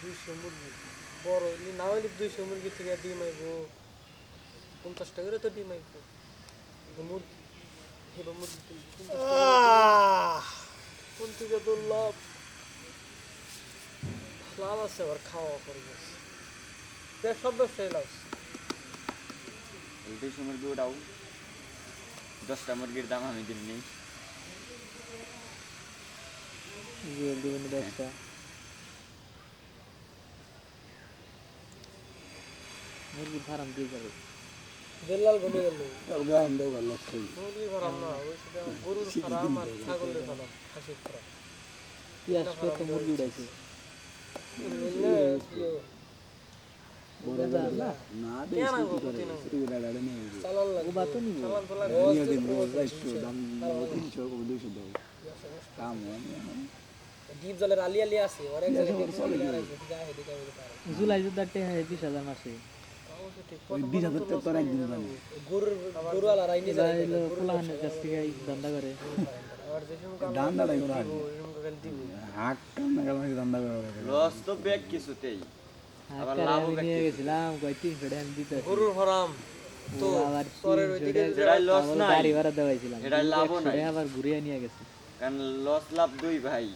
দুইশো মুরগি। বড় না হইলে দুইশো মুরগি থেকে ডিম আইব। পঞ্চাশ টাকা করে তো ডিম আইব। মুরগি। এবার মুরগি। কোন থেকে তো লাভ? লাভ আছে আবার খাওয়া করে গেছে। দেখ সব ব্যবসায় লাভ দুইশো মুরগি ওটাও। দশটা মুরগির দাম আমি দিন নেই দশটা? মুরগি ফার্ম দিয়ে যাবে। বলে গেল। ভালো ফার্ম না ওই সেটা গরুর ফার্ম আর ছাগলের ফার্ম হাসির ফার্ম। মুরগি উড়াইছে? ডিপ জলের আলি আলি আছে জুলাই হয় বিশ হাজার মাসে ওই বিশ হাজার টাকা তোর একদিন জানি গরুর গরু আলা রাইনি এরা যায় এলো কোলাহানের কাছ থেকে ধান্দা করে। আর যে সময় কাম ধান দাঁড়াই করা দিব এরকম করে দিব হাক কাম না গেল ধান্দা করে লস তো ব্যাগ কিছুতেই। আবার লাভও নিয়ে গেছিলাম কয় তিনশো টাকা দিতে গরুর ফার্ম। তো তোরের ওইদিকে এটাই লস নাই গাড়ি ভাড়া দেওয়াইছিলাম। এটাই লাভও একশো আবার ঘুরিয়ে নিয়ে গেছে। কারণ লস লাভ দুই ভাই।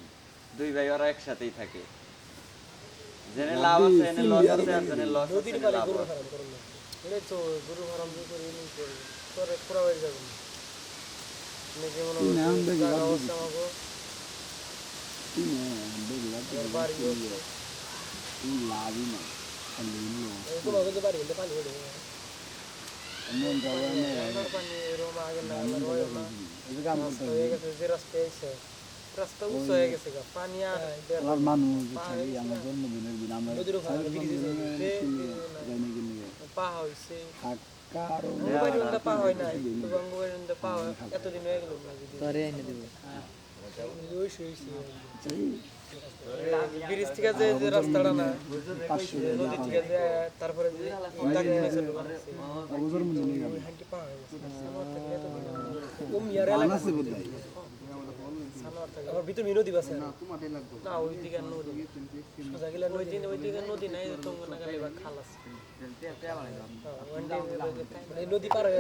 দুই ভাই ওরা একসাথেই থাকে। জেনে লাভ আছে এনে লস আছে আর জেনে লস আছে এনে লাভ আছে। ফার্ম করুন না এটাই তো গরুর ফার্ম যে করে এমনি করে। তোরে পুরা হয়ে যাবে। নাকি মনে তুই নাম দেখি অবস্থা আমাকে তুই দেখি লাভ বাড়ি হচ্ছে লাভই না খালি নিয়ে এই তোমাকে যে বাড়ি হলে পানি হলে মন যাবে না পানি এরকম আগে না আমার হয় কাম রাস্তা হয়ে গেছে যে রাস্তা এসে রাস্তা উঁচু হয়ে গেছে গা পানি আর দেড় আমার মানুষ আমার জন্মদিনের দিন আমরা পা পা হয় নাই পা এতদিন হয়ে গেল এনে দেবো ব্রিজ থেকে যে যে রাস্তাটা না নদী থেকে যে তারপরে যে ভিতর হয়ে আছে হয় আমার ভিতর নদী বাসে না ওই দিকে নদী সোজা গেলে নদী ওই দিকে নদী নাই তো না গেলে এবার খাল আছে হ্যাঁ, ওখান দিয়ে মানে নদী পার হয়ে